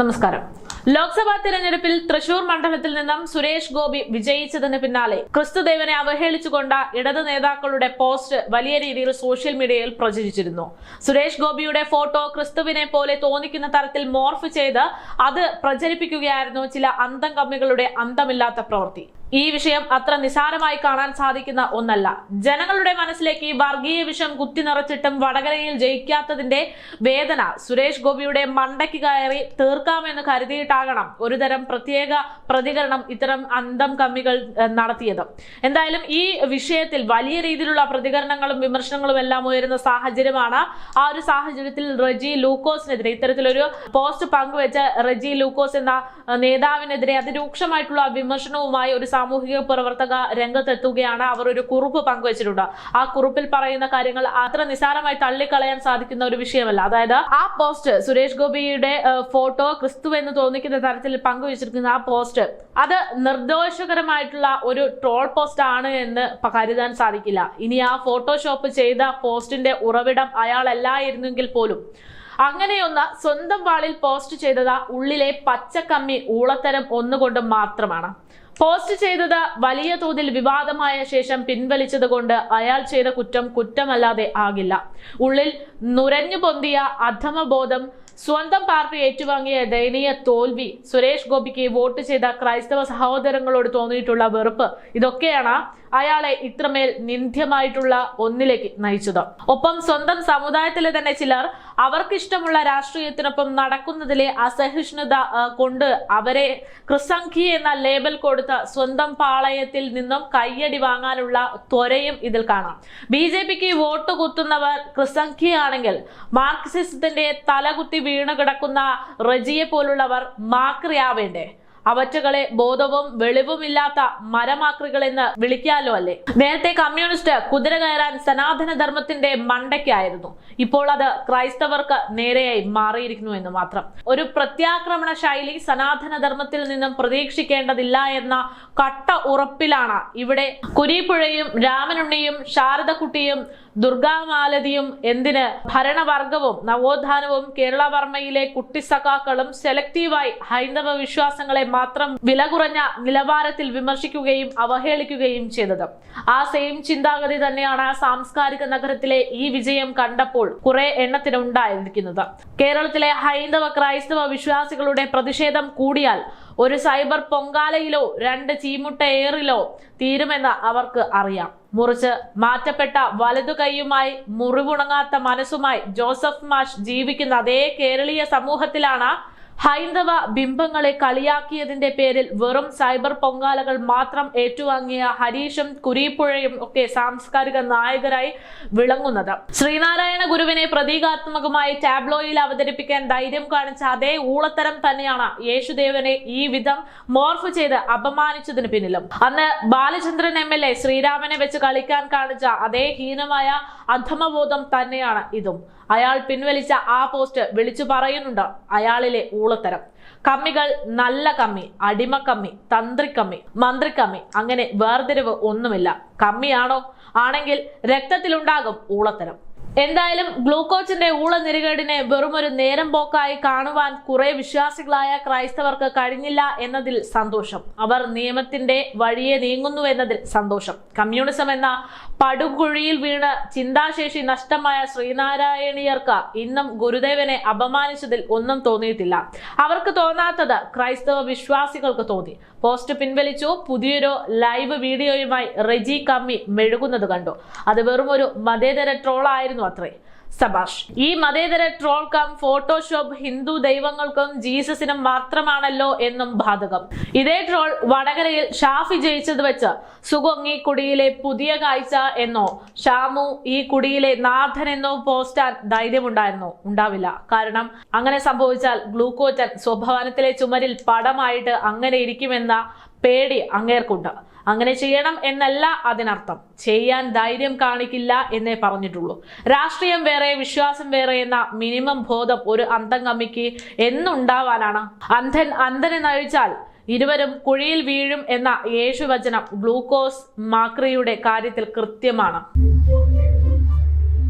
നമസ്കാരം. ലോക്സഭാ തിരഞ്ഞെടുപ്പിൽ തൃശൂർ മണ്ഡലത്തിൽ നിന്നും സുരേഷ് ഗോപി വിജയിച്ചതിന് പിന്നാലെ ക്രിസ്തുദേവനെ അവഹേളിച്ചുകൊണ്ട ഇടത് നേതാക്കളുടെ പോസ്റ്റ് വലിയ രീതിയിൽ സോഷ്യൽ മീഡിയയിൽ പ്രചരിച്ചിരുന്നു. സുരേഷ് ഗോപിയുടെ ഫോട്ടോ ക്രിസ്തുവിനെ പോലെ തോന്നിക്കുന്ന തരത്തിൽ മോർഫ് ചെയ്ത് അത് പ്രചരിപ്പിക്കുകയായിരുന്നു ചില അന്തം കമ്മികളുടെ അന്തമില്ലാത്ത പ്രവൃത്തി. ഈ വിഷയം അത്ര നിസാരമായി കാണാൻ സാധിക്കുന്ന ഒന്നല്ല. ജനങ്ങളുടെ മനസ്സിലേക്ക് വർഗീയ വിഷം കുത്തി നിറച്ചിട്ടും വടകരയിൽ ജയിക്കാത്തതിന്റെ വേദന സുരേഷ് ഗോപിയുടെ മണ്ടയ്ക്ക് കയറി തീർക്കാമെന്ന് കരുതിയിട്ടാകണം ഒരുതരം പ്രത്യേക പ്രതികരണം ഇത്തരം അന്തം കമ്മികൾ നടത്തിയത്. എന്തായാലും ഈ വിഷയത്തിൽ വലിയ രീതിയിലുള്ള പ്രതികരണങ്ങളും വിമർശനങ്ങളും എല്ലാം ഉയരുന്ന സാഹചര്യമാണ്. ആ ഒരു സാഹചര്യത്തിൽ റജി ലൂക്കോസിനെതിരെ ഇത്തരത്തിലൊരു പോസ്റ്റ് പങ്കുവെച്ച റജി ലൂക്കോസ് എന്ന നേതാവിനെതിരെ അതിരൂക്ഷമായിട്ടുള്ള വിമർശനവുമായി ഒരു സാമൂഹിക പ്രവർത്തക രംഗത്തെത്തുകയാണ്. അവർ ഒരു കുറിപ്പ് പങ്കുവച്ചിട്ടുണ്ട്. ആ കുറിപ്പിൽ പറയുന്ന കാര്യങ്ങൾ അത്ര നിസാരമായി തള്ളിക്കളയാൻ സാധിക്കുന്ന ഒരു വിഷയമല്ല. അതായത് ആ പോസ്റ്റ് സുരേഷ് ഗോപിയുടെ ഫോട്ടോ ക്രിസ്തു എന്ന് തോന്നിക്കുന്ന തരത്തിൽ പങ്കുവച്ചിരിക്കുന്ന ആ പോസ്റ്റ് അത് നിർദോഷകരമായിട്ടുള്ള ഒരു ട്രോൾ പോസ്റ്റ് ആണ് എന്ന് കരുതാൻ സാധിക്കില്ല. ഇനി ആ ഫോട്ടോഷോപ്പ് ചെയ്ത പോസ്റ്റിന്റെ ഉറവിടം അയാളല്ലായിരുന്നെങ്കിൽ പോലും. അങ്ങനെയൊന്ന് സ്വന്തം വാളിൽ പോസ്റ്റ് ചെയ്തത് ഉള്ളിലെ പച്ചക്കമ്മി ഊളത്തരം ഒന്നുകൊണ്ട് മാത്രമാണ്. പോസ്റ്റ് ചെയ്തത് വലിയ തോതിൽ വിവാദമായ ശേഷം പിൻവലിച്ചത് കൊണ്ട് അയാൾ ചെയ്ത കുറ്റം കുറ്റമല്ലാതെ ആകില്ല. ഉള്ളിൽ നുരഞ്ഞു പൊന്തിയ അധമബോധം സ്വന്തം പാർട്ടി ഏറ്റുവാങ്ങിയ ദയനീയ തോൽവി സുരേഷ് ഗോപിക്ക് വോട്ട് ചെയ്ത ക്രൈസ്തവ സഹോദരങ്ങളോട് തോന്നിയിട്ടുള്ള വെറുപ്പ് ഇതൊക്കെയാണ് അയാളെ ഇത്രമേൽ നിന്ദ്യമായിട്ടുള്ള ഒന്നിലേക്ക് നയിച്ചത്. ഒപ്പം സ്വന്തം സമുദായത്തിലെ തന്നെ ചിലർ അവർക്കിഷ്ടമുള്ള രാഷ്ട്രീയത്തിനൊപ്പം നടക്കുന്നതിലെ അസഹിഷ്ണുത കൊണ്ട് അവരെ ക്രിസംഖി എന്ന ലേബൽ കൊടുത്ത സ്വന്തം പാളയത്തിൽ നിന്നും കയ്യടി വാങ്ങാനുള്ള ത്വരയും ഇതിൽ കാണാം. ബി ജെ പിക്ക് വോട്ട് കുത്തുന്നവർ ക്രിസംഖിയാണെങ്കിൽ മാർക്സിസത്തിന്റെ തലകുത്തി വീണ് കിടക്കുന്ന റജിയെ പോലുള്ളവർ മാക്രിയാവേണ്ടേ? അവറ്റകളെ ബോധവും വെളിവുമില്ലാത്ത മരമാക്രികളെന്ന് വിളിക്കാലോ അല്ലേ? നേരത്തെ കമ്മ്യൂണിസ്റ്റ് കുതിര കയറാൻ സനാതന ധർമ്മത്തിന്റെ മണ്ടയ്ക്കായിരുന്നു. ഇപ്പോൾ അത് ക്രൈസ്തവർക്ക് നേരെയായി മാറിയിരിക്കുന്നു എന്ന് മാത്രം. ഒരു പ്രത്യാക്രമണ ശൈലി സനാതന ധർമ്മത്തിൽ നിന്നും പ്രതീക്ഷിക്കേണ്ടതില്ല എന്ന കട്ട ഉറപ്പിലാണ്. ഇവിടെ കുരീപ്പുഴയും രാമനുണ്ണിയും ശാരദക്കുട്ടിയും ദുർഗാമാലതിയും എന്തിന് ഭരണവർഗവും നവോത്ഥാനവും കേരളവർമ്മയിലെ കുട്ടിസഖാക്കളും സെലക്റ്റീവായി ഹൈന്ദവ വിശ്വാസങ്ങളെ മാത്രം വില കുറഞ്ഞ നിലവാരത്തിൽ വിമർശിക്കുകയും അവഹേളിക്കുകയും ചെയ്തത്. ആ സെയിം ചിന്താഗതി തന്നെയാണ് സാംസ്കാരിക നഗരത്തിലെ ഈ വിജയം കണ്ടപ്പോൾ കുറെ എണ്ണത്തിന് ഉണ്ടായിരിക്കുന്നത് കേരളത്തിലെ ഹൈന്ദവ ക്രൈസ്തവ വിശ്വാസികളുടെ പ്രതിഷേധം കൂടിയാൽ ഒരു സൈബർ പൊങ്കാലയിലോ രണ്ട് ചീമുട്ട ഏറിലോ തീരുമെന്ന് അവർക്ക് അറിയാം. മുറിച്ച് മാറ്റപ്പെട്ട വലതു കൈയുമായി മുറിവുണങ്ങാത്ത മനസ്സുമായി ജോസഫ് മാഷ് ജീവിക്കുന്ന അതേ കേരളീയ സമൂഹത്തിലാണ് ഹൈന്ദവ ബിംബങ്ങളെ കളിയാക്കിയതിന്റെ പേരിൽ വെറും സൈബർ പൊങ്കാലകൾ മാത്രം ഏറ്റുവാങ്ങിയ ഹരീഷും കുരീപ്പുഴയും ഒക്കെ സാംസ്കാരിക നായകരായി വിളങ്ങുന്നത്. ശ്രീനാരായണ ഗുരുവിനെ പ്രതീകാത്മകമായി ടാബ്ലോയിൽ അവതരിപ്പിക്കാൻ ധൈര്യം കാണിച്ച അതേ ഊളത്തരം തന്നെയാണ് യേശുദേവനെ ഈ വിധം മോർഫ് ചെയ്ത് അപമാനിച്ചതിന് പിന്നിലും. അന്ന് ബാലചന്ദ്രൻ എം എൽ എ ശ്രീരാമനെ വെച്ച് കളിക്കാൻ കാണിച്ച അതേ ഹീനമായ അധമബോധം തന്നെയാണ് ഇതും. അയാൾ പിൻവലിച്ച ആ പോസ്റ്റ് വിളിച്ചു പറയുന്നുണ്ട്. അയാളിലെ ഊളത്തരം. കമ്മികൾ നല്ല കമ്മി അടിമക്കമ്മി തന്ത്രിക്കമ്മി മന്ത്രിക്കമ്മി അങ്ങനെ വേർതിരിവ് ഒന്നുമില്ല. കമ്മിയാണോ? ആണെങ്കിൽ രക്തത്തിലുണ്ടാകും ഊളത്തരം. എന്തായാലും ഊള നെരുകേടിനെ വെറുമൊരു നേരം പോക്കായി കാണുവാൻ കുറെ വിശ്വാസികളായ ക്രൈസ്തവർക്ക് കഴിഞ്ഞില്ല എന്നതിൽ സന്തോഷം. അവർ നിയമത്തിന്റെ വഴിയെ നീങ്ങുന്നു എന്നതിൽ സന്തോഷം. കമ്മ്യൂണിസം എന്ന പടുകുഴിയിൽ വീണ് ചിന്താശേഷി നഷ്ടമായ ശ്രീനാരായണീയർക്ക് ഇന്നും ഗുരുദേവനെ അപമാനിച്ചതിൽ ഒന്നും തോന്നിയിട്ടില്ല. അവർക്ക് തോന്നാത്തത് ക്രൈസ്തവ വിശ്വാസികൾക്ക് തോന്നി. പോസ്റ്റ് പിൻവലിച്ചു. പുതിയൊരു ലൈവ് വീഡിയോയുമായി റെജി കമ്മി മെഴുകുന്നത് കണ്ടു. അത് വെറും ഒരു മതേതര ട്രോൾ ആയിരുന്നു അത്രേ സബാഷ്. ഈ മതേതര ട്രോൾ കം ഫോട്ടോഷോപ്പ് ഹിന്ദു ദൈവങ്ങൾക്കും ജീസസിനും മാത്രമാണല്ലോ എന്നും ബാധകം. ഇതേ ട്രോൾ വടകരയിൽ ഷാഫി ജയിച്ചത് വെച്ച് സുഗൊങ്ങി കുടിയിലെ പുതിയ കാഴ്ച എന്നോ ഷാമു ഈ കുടിയിലെ നാഥൻ എന്നോ പോസ്റ്റാൻ ധൈര്യമുണ്ടായിരുന്നോ? ഉണ്ടാവില്ല. കാരണം അങ്ങനെ സംഭവിച്ചാൽ ഗ്ലൂക്കോറ്റൻ സ്വഭവനത്തിലെ ചുമരിൽ പടമായിട്ട് അങ്ങനെ ഇരിക്കുമെന്ന പേടി അങ്ങേർക്കുണ്ട്. അങ്ങനെ ചെയ്യണം എന്നല്ല അതിനർത്ഥം. ചെയ്യാൻ ധൈര്യം കാണിക്കില്ല എന്നേ പറഞ്ഞിട്ടുള്ളൂ. രാഷ്ട്രീയം വേറെ വിശ്വാസം വേറെ എന്ന മിനിമം ബോധം ഒരു അന്തംഗമ്മിക്ക് എന്നുണ്ടാവാനാണ്. അന്ധൻ അന്ധനെ നയിച്ചാൽ ഇരുവരും കുഴിയിൽ വീഴും എന്ന യേശുവചനം ഗ്ലൂക്കോസ് മാക്രിയുടെ കാര്യത്തിൽ കൃത്യമാണ്.